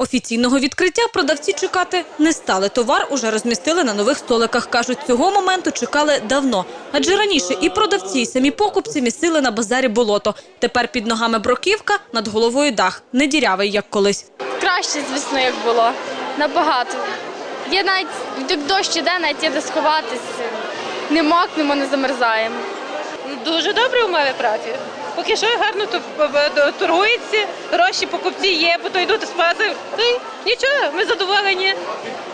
Офіційного відкриття продавці чекати не стали. Товар уже розмістили на нових столиках. Кажуть, цього моменту чекали давно. Адже раніше і продавці, і самі покупці місили на базарі болото. Тепер під ногами бруківка, над головою дах. Не дірявий, як колись. Краще, звісно, як було. Набагато. Є навіть як дощ іде, навіть є де сховатись. Не мокнемо, не замерзаємо. Дуже добрі умови праці. Поки що гарно тут торгується, гроші покупці є, бо то йдуть спати. Та й нічого, ми задоволені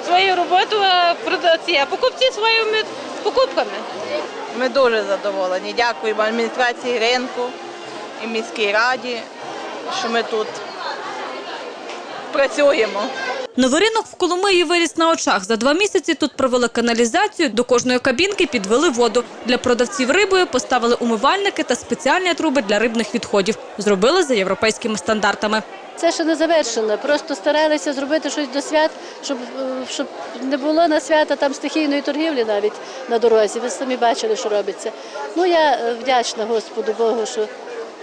своєю роботою, а покупці своїми покупками. Ми дуже задоволені. Дякуємо адміністрації ринку і міській раді, що ми тут працюємо. Новий ринок в Коломиї виріс на очах. За два місяці тут провели каналізацію, до кожної кабінки підвели воду. Для продавців рибою поставили умивальники та спеціальні труби для рибних відходів. Зробили за європейськими стандартами. Це ще не завершено. Просто старалися зробити щось до свят, щоб, е, щоб не було на свята там стихійної торгівлі навіть на дорозі. Ви самі бачили, що робиться. Ну я е, вдячна Господу Богу, що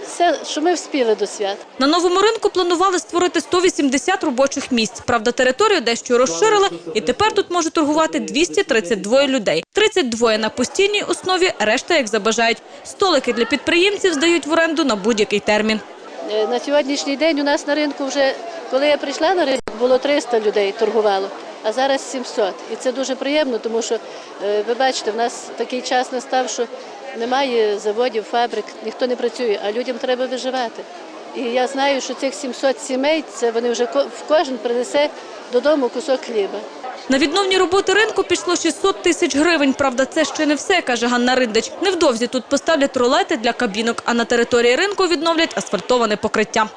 все, що ми вспіли до свят. На новому ринку планували створити 180 робочих місць. Правда, територію дещо розширили, і тепер тут може торгувати 232 людей. 32 на постійній основі, решта як забажають. Столики для підприємців здають в оренду на будь-який термін. Е, На сьогоднішній день у нас на ринку вже, коли я прийшла на ринок, було 300 людей торгувало, а зараз 700. І це дуже приємно, тому що е, ви бачите, в нас такий час настав, що немає заводів, фабрик, ніхто не працює, а людям треба виживати. І я знаю, що цих 700 сімей, це вони вже в кожен принесе додому кусок хліба. На відновні роботи ринку пішло 600 тисяч гривень. Правда, це ще не все, каже Ганна Риндич. Невдовзі тут поставлять ролети для кабінок, а на території ринку відновлять асфальтоване покриття.